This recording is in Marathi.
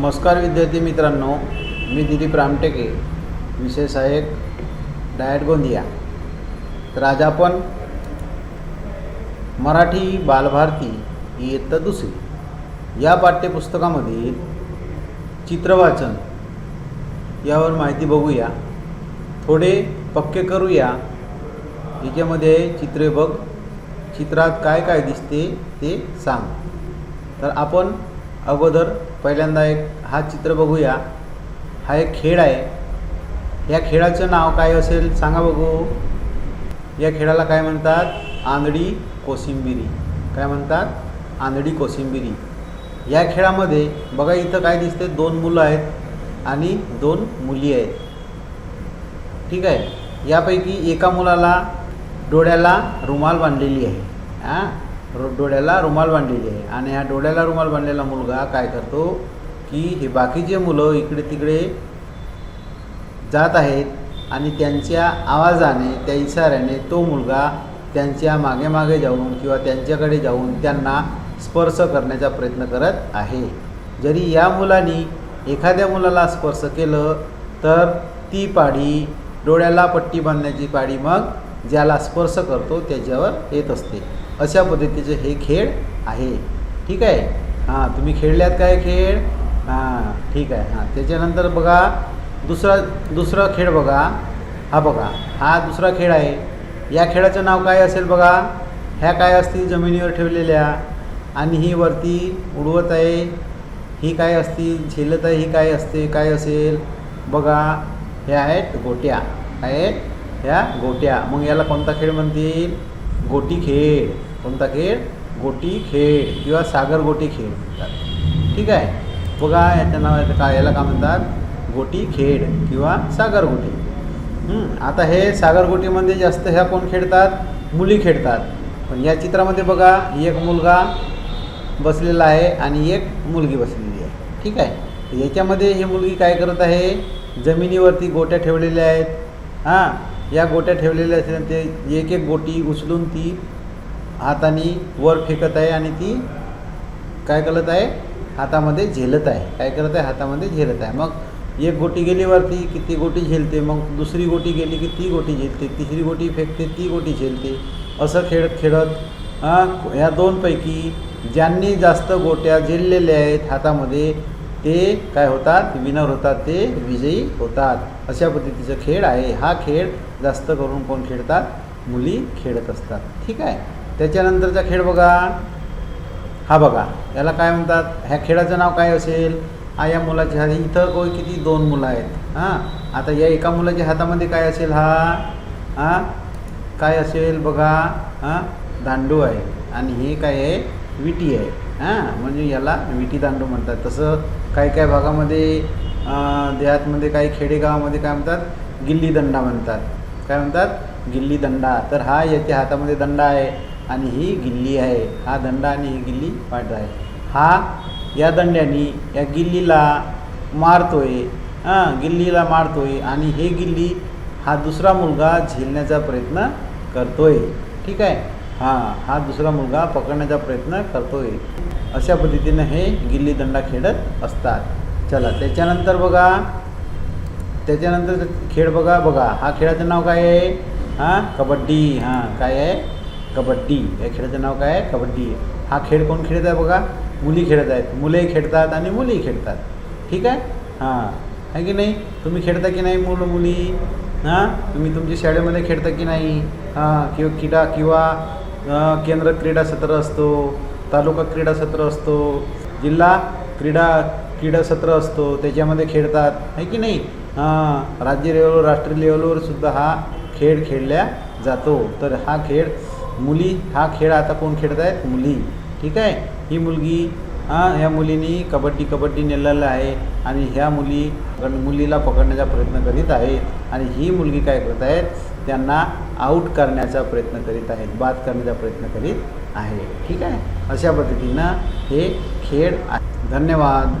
नमस्कार विद्यार्थी मित्रांनो मी दिलीप रामटेके विषय सहाय्यक डायट गोंदिया. तर आज आपण मराठी बालभारती ही इयत्ता दुसरी. या पाठ्यपुस्तकामध्ये चित्रवाचन यावर माहिती बघूया. थोडे पक्के करूया. याच्यामध्ये चित्रे बघ. चित्रात काय काय दिसते ते सांग. तर आपण अगोदर पहिल्यांदा एक हा चित्र बघूया. हा एक खेळ आहे. या खेळाचं नाव काय असेल सांगा बघू. या खेळाला काय म्हणतात? आंधळी कोशिंबिरी. काय म्हणतात? आंधळी कोशिंबिरी. या खेळामध्ये बघा इथं काय दिसते दोन मुलं आहेत आणि दोन मुली आहेत. ठीक आहे? यापैकी एका मुलाला डोळ्याला रुमाल बांधलेली आहे. हां? रो डोळ्याला रुमाल बांधलेली आहे. आणि ह्या डोळ्याला रुमाल बांधलेला मुलगा काय करतो की हे बाकीचे मुलं इकडे तिकडे जात आहेत आणि त्यांच्या आवाजाने त्या इशाऱ्याने तो मुलगा त्यांच्या मागे मागे जाऊन किंवा त्यांच्याकडे जाऊन त्यांना स्पर्श करण्याचा प्रयत्न करत आहे. जरी या मुलांनी एखाद्या मुलाला स्पर्श केलं तर ती पाडी डोळ्याला पट्टी बांधण्याची पाडी मग ज्याला स्पर्श करतो त्याच्यावर येत असते. अशा पद्धतीचे हे खेळ आहे. ठीक आहे? हां तुम्ही खेळल्यात काय खेळ? हां ठीक आहे. हां त्याच्यानंतर बघा दुसरा दुसरा खेळ बघा. हा बघा हा दुसरा खेळ आहे. या खेळाचं नाव काय असेल बघा? ह्या काय असतील? जमिनीवर ठेवलेल्या. आणि ही वरती उडवत आहे. ही काय असतील? झेलत आहे. ही काय असते? काय असेल? बघा हे आहेत गोट्या. आहेत? ह्या गोट्या. मग याला कोणता खेळ म्हणतील? गोटी खेळ. कोणता खेळ? गोटी खेळ किंवा सागर गोटी खेळ म्हणतात. ठीक आहे? बघा याचं नाव काय याला काय म्हणतात? गोटी खेळ किंवा सागर गोटी. आता हे सागर गोटीमध्ये जास्त ह्या कोण खेळतात? मुली खेळतात. पण या चित्रामध्ये बघा एक मुलगा बसलेला आहे आणि एक मुलगी बसलेली आहे. ठीक आहे? याच्यामध्ये ही मुलगी काय करत आहे? जमिनीवरती गोट्या ठेवलेल्या आहेत. हां या गोट्या ठेवलेल्या असल्या ते एक एक गोटी उचलून ती हाताने वर फेकत आहे आणि ती काय करत आहे? हातामध्ये झेलत आहे. काय करत आहे? हातामध्ये झेलत आहे. मग एक गोटी गेली वरती की ती गोटी झेलते. मग दुसरी गोटी गेली की ती गोटी झेलते. तिसरी गोटी फेकते ती गोटी झेलते. असं खेळत खेळत हां ह्या दोनपैकी ज्यांनी जास्त गोट्या झेललेल्या आहेत हातामध्ये ते काय होतात? विनर होतात. ते विजयी होतात. अशा पद्धतीचा खेळ आहे. हा खेळ जास्त करून कोण खेळतात? मुली खेळत असतात. ठीक आहे? त्याच्यानंतरचा खेळ बघा. हा बघा. याला काय म्हणतात? ह्या खेळाचं नाव काय असेल? हा या मुलाच्या हाती इथं कोण किती दोन मुलं आहेत. हां? आता या एका मुलाच्या हातामध्ये काय असेल हा? हां? काय असेल बघा. हां? दांडू आहे. आणि हे काय आहे? विटी आहे. हां? म्हणजे याला विटी दांडू म्हणतात. तसं काही काही भागामध्ये देहातमध्ये काही खेडेगावामध्ये काय म्हणतात? गिल्ली दंडा म्हणतात. काय म्हणतात? गिल्ली दंडा. तर हा याच्या हातामध्ये दंडा आहे. आणि ही गिल्ली आहे. हा दंडा आणि ही गिल्ली पाठ आहे. हा या दंड्याने या गिल्लीला मारतोय. हां गिल्लीला मारतोय आणि हे गिल्ली हा दुसरा मुलगा झेलण्याचा प्रयत्न करतोय. ठीक आहे? हां हा दुसरा मुलगा पकडण्याचा प्रयत्न करतोय. अशा पद्धतीनं हे गिल्ली दंडा खेळत असतात. चला त्याच्यानंतर बघा. त्याच्यानंतर खेळ बघा बघा. हा खेळाचं नाव काय आहे? हां कबड्डी. हां काय आहे? कबड्डी. या खेळाचं नाव काय आहे? कबड्डी हा खेळ कोण खेळत आहे बघा? मुली खेळत आहेत. मुलंही खेळतात आणि मुलीही खेळतात. ठीक आहे? हां. आहे की नाही? तुम्ही खेळता की नाही मुलं मुली? हां? तुम्ही तुमच्या शाळेमध्ये खेळता की नाही? हां. किंवा क्रीडा किंवा केंद्र क्रीडा सत्र असतो तालुका क्रीडा सत्र असतो जिल्हा क्रीडा क्रीडा सत्र असतो त्याच्यामध्ये खेळतात. आहे की नाही? हां. राज्य लेवलवर राष्ट्रीय लेवलवर सुद्धा हा खेळ खेळला जातो. तर हा खेळ मुली हा खेळ आता कोण खेळत आहेत? मुली. ठीक आहे? ही मुलगी हां ह्या मुलीनी कबड्डी कबड्डी नेलेलं आहे आणि ह्या मुली मुलीला पकडण्याचा प्रयत्न करीत आहेत आणि ही मुलगी काय करत आहेत? त्यांना आऊट करण्याचा प्रयत्न करीत आहेत बाद करण्याचा प्रयत्न करीत आहे ठीक आहे? अशा पद्धतीनं हे खेळ धन्यवाद.